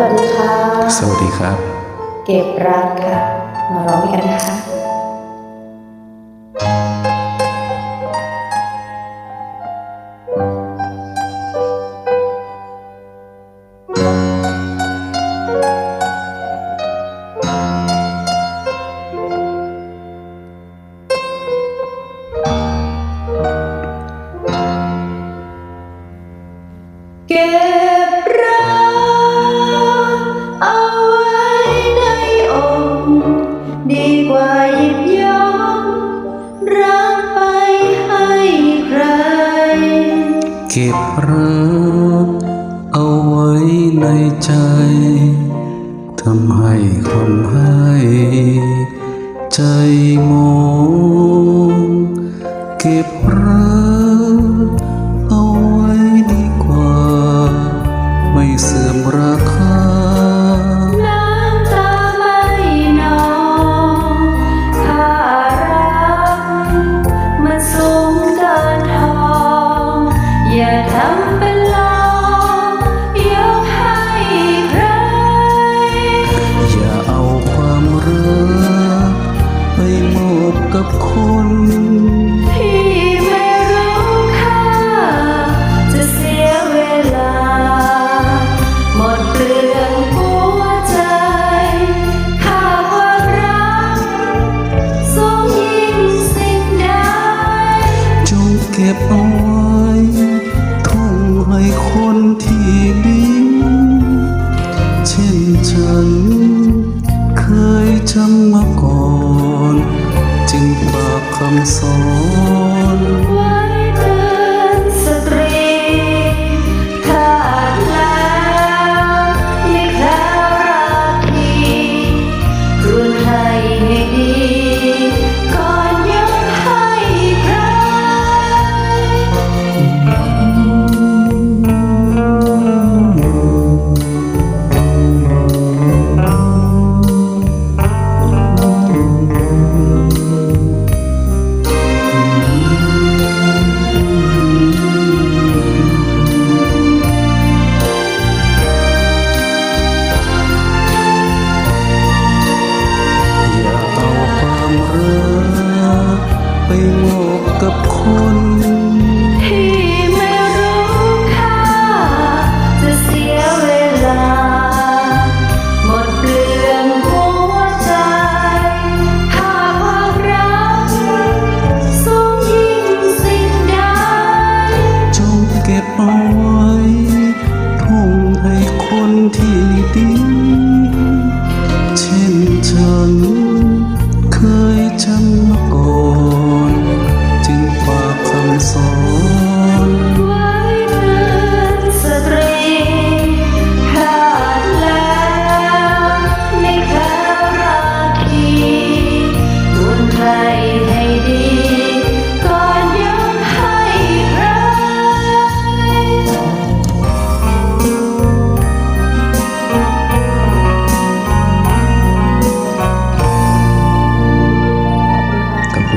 วัสดีค่ะ สวัสดีครับ เก็บรักค่ะ มาร้องกันค่ะเก็บ เก็บรักเอาไว้ในใจทำให้คนให้ใจมองเก็บ ดีเช่นฉัน เคยทำมาก่อน จึงฝากคำสอน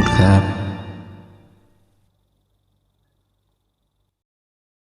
คณครับ